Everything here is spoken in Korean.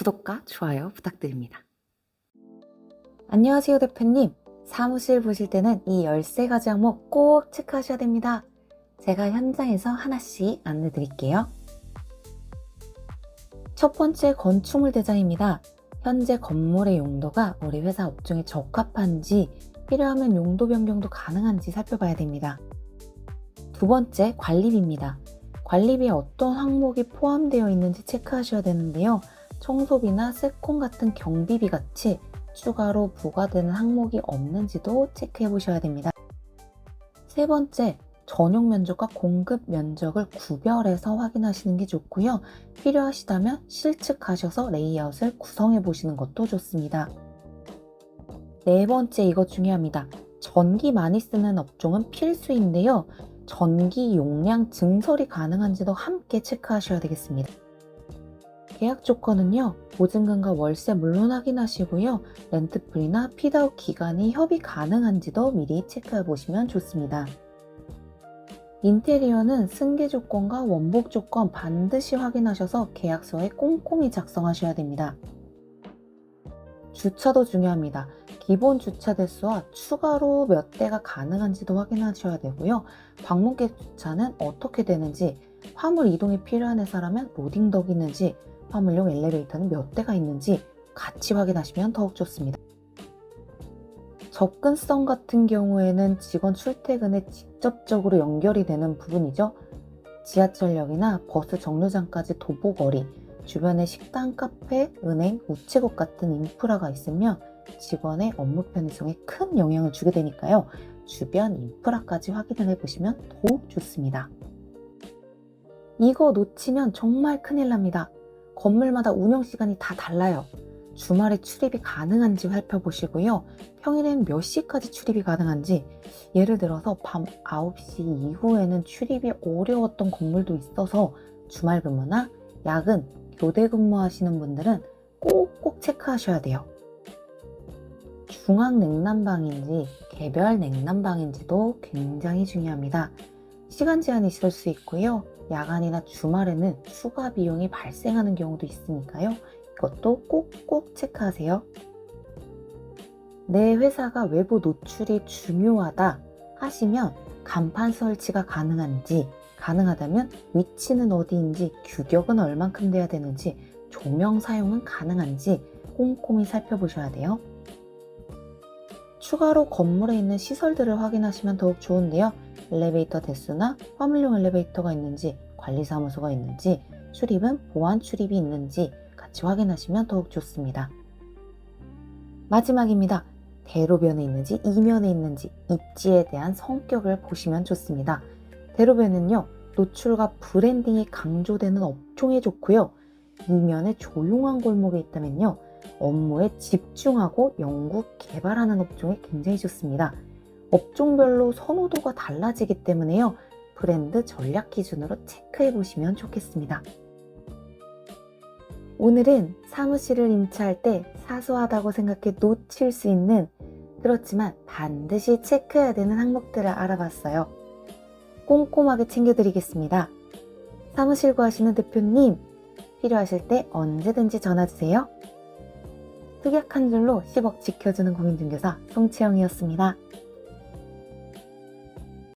구독과 좋아요 부탁드립니다. 안녕하세요 대표님. 사무실 보실 때는 이 13가지 항목 꼭 체크하셔야 됩니다. 제가 현장에서 하나씩 안내 드릴게요. 첫 번째 건축물 대장입니다. 현재 건물의 용도가 우리 회사 업종에 적합한지 필요하면 용도 변경도 가능한지 살펴봐야 됩니다. 두 번째 관리비입니다. 관리비에 어떤 항목이 포함되어 있는지 체크하셔야 되는데요. 청소비나 세콘 같은 경비비 같이 추가로 부과되는 항목이 없는지도 체크해 보셔야 됩니다. 세 번째, 전용 면적과 공급 면적을 구별해서 확인하시는 게 좋고요. 필요하시다면 실측하셔서 레이아웃을 구성해 보시는 것도 좋습니다. 네 번째, 이거 중요합니다. 전기 많이 쓰는 업종은 필수인데요. 전기 용량 증설이 가능한지도 함께 체크하셔야 되겠습니다. 계약 조건은요, 보증금과 월세 물론 확인하시고요, 렌트프리나 피드아웃 기간이 협의 가능한지도 미리 체크해 보시면 좋습니다. 인테리어는 승계 조건과 원복 조건 반드시 확인하셔서 계약서에 꼼꼼히 작성하셔야 됩니다. 주차도 중요합니다. 기본 주차 대수와 추가로 몇 대가 가능한지도 확인하셔야 되고요. 방문객 주차는 어떻게 되는지, 화물 이동이 필요한 회사라면 로딩덕이 있는지, 화물용 엘리베이터는 몇 대가 있는지 같이 확인하시면 더욱 좋습니다. 접근성 같은 경우에는 직원 출퇴근에 직접적으로 연결이 되는 부분이죠. 지하철역이나 버스 정류장까지 도보거리, 주변에 식당, 카페, 은행, 우체국 같은 인프라가 있으면 직원의 업무 편의성에 큰 영향을 주게 되니까요. 주변 인프라까지 확인을 해보시면 더욱 좋습니다. 이거 놓치면 정말 큰일 납니다. 건물마다 운영 시간이 다 달라요. 주말에 출입이 가능한지 살펴보시고요. 평일에는 몇 시까지 출입이 가능한지, 예를 들어서 밤 9시 이후에는 출입이 어려웠던 건물도 있어서 주말 근무나 야근, 교대 근무하시는 분들은 꼭꼭 체크하셔야 돼요. 중앙 냉난방인지 개별 냉난방인지도 굉장히 중요합니다. 시간 제한이 있을 수 있고요. 야간이나 주말에는 추가 비용이 발생하는 경우도 있으니까요. 이것도 꼭꼭 체크하세요. 내 회사가 외부 노출이 중요하다 하시면 간판 설치가 가능한지, 가능하다면 위치는 어디인지, 규격은 얼만큼 돼야 되는지, 조명 사용은 가능한지 꼼꼼히 살펴보셔야 돼요. 추가로 건물에 있는 시설들을 확인하시면 더욱 좋은데요. 엘리베이터 대수나 화물용 엘리베이터가 있는지, 관리사무소가 있는지, 출입은 보안 출입이 있는지 같이 확인하시면 더욱 좋습니다. 마지막입니다. 대로변에 있는지 이면에 있는지 입지에 대한 성격을 보시면 좋습니다. 대로변은요, 노출과 브랜딩이 강조되는 업종에 좋고요. 이면에 조용한 골목에 있다면요, 업무에 집중하고 연구, 개발하는 업종에 굉장히 좋습니다. 업종별로 선호도가 달라지기 때문에요. 브랜드 전략 기준으로 체크해 보시면 좋겠습니다. 오늘은 사무실을 임차할 때 사소하다고 생각해 놓칠 수 있는 그렇지만 반드시 체크해야 되는 항목들을 알아봤어요. 꼼꼼하게 챙겨드리겠습니다. 사무실 구하시는 대표님, 필요하실 때 언제든지 전화주세요. 특약 한 줄로 10억 지켜주는 공인중개사 송채영이었습니다.